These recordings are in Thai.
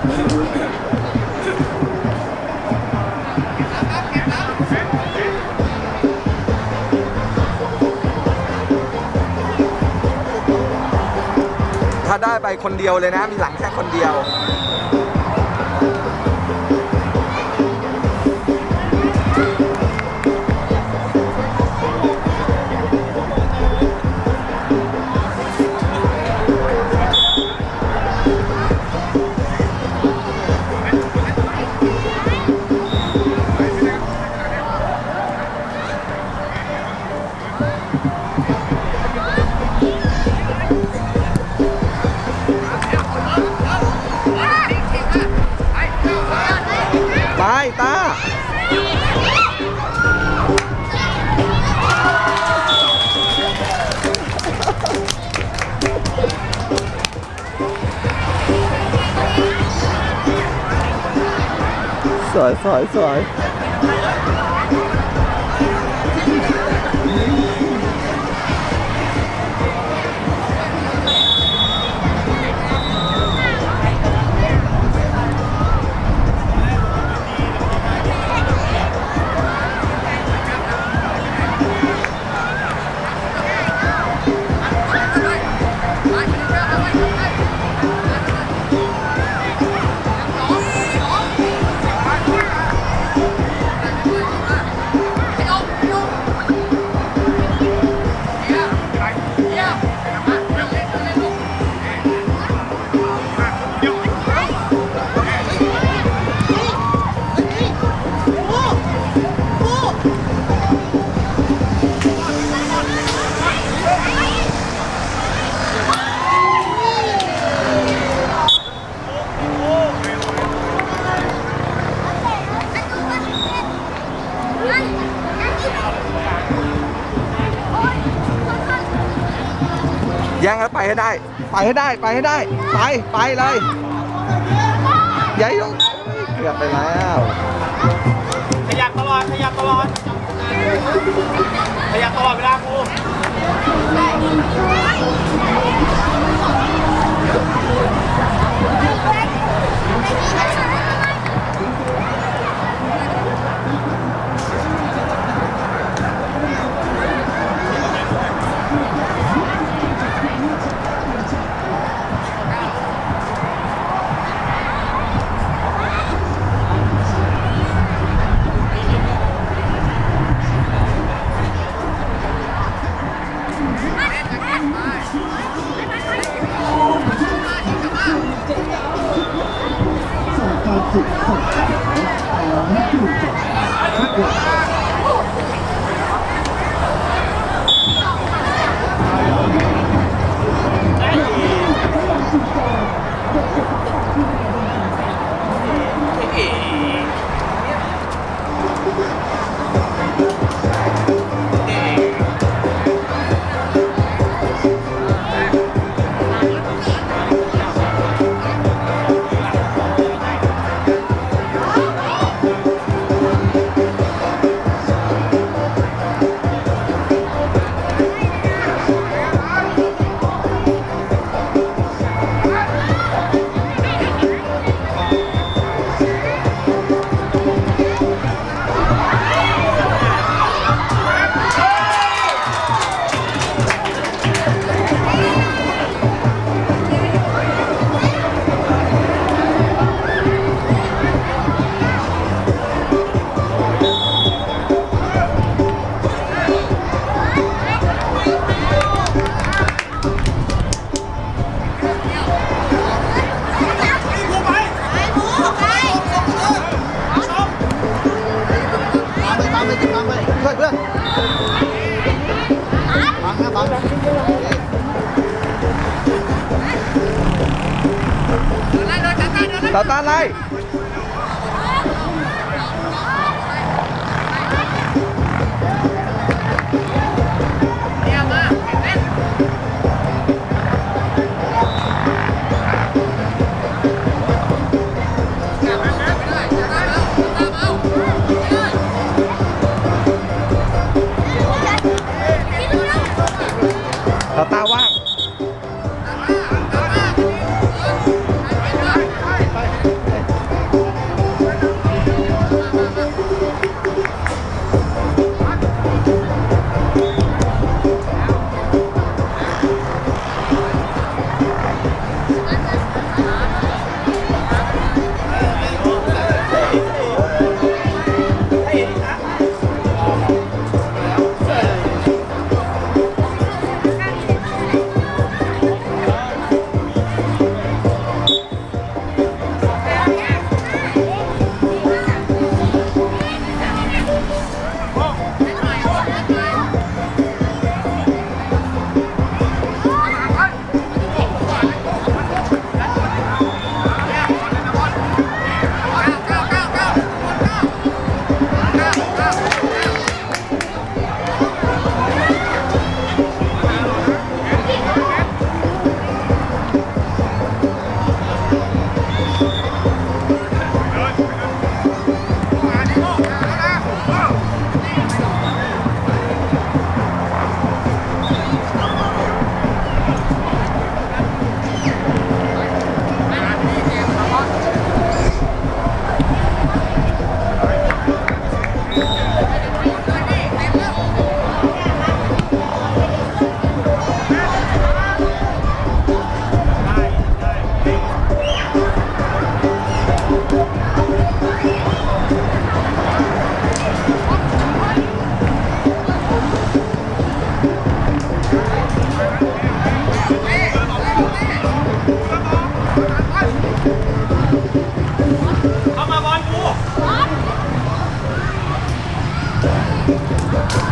ถ้าได้ไปคนเดียวเลยนะ มีหลังแค่คนเดียว ตาสว ยสวยสวยแย่งแล้วไปให้ได้ ไปให้ได้ไปให้ได้ ไปไปเลยยัยลงเกือบไปแล้วขยับตลอดขยับตลอดขยับตลอดเวลาครู ตาต ดีมา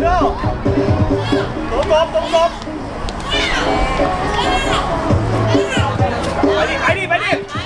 กโรนลโดตรงกบตรงกบไปดิไปดิไปดิ